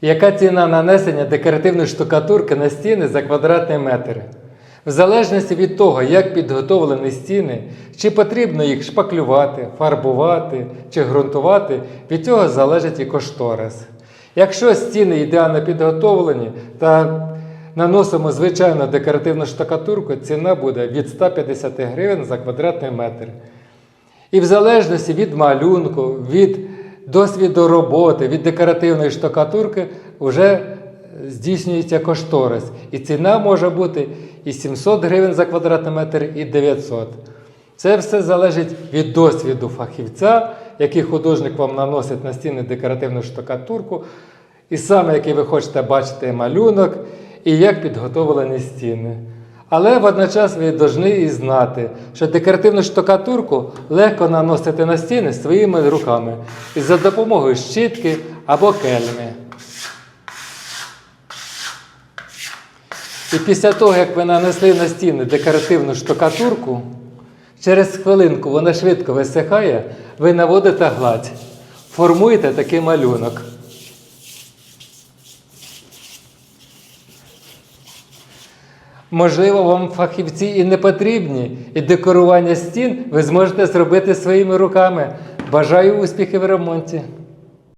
Яка ціна нанесення декоративної штукатурки на стіни за квадратний метр? В залежності від того, як підготовлені стіни, чи потрібно їх шпаклювати, фарбувати чи ґрунтувати, від цього залежить і кошторис. Якщо стіни ідеально підготовлені та наносимо звичайну декоративну штукатурку, ціна буде від 150 гривень за квадратний метр. І в залежності від малюнку, від досвіду роботи, від декоративної штукатурки вже здійснюється кошторис. І ціна може бути і 700 гривень за квадратний метр, і 900. Це все залежить від досвіду фахівця, який художник вам наносить на стіни декоративну штукатурку, і саме який ви хочете бачити малюнок, і як підготовлені стіни. Але водночас ви повинні і знати, що декоративну штукатурку легко наносити на стіни своїми руками і за допомогою щітки або кельми. І після того, як ви нанесли на стіни декоративну штукатурку, через хвилинку вона швидко висихає, ви наводите гладь, формуєте такий малюнок. Можливо, вам фахівці і не потрібні, і декорування стін ви зможете зробити своїми руками. Бажаю успіхів в ремонті!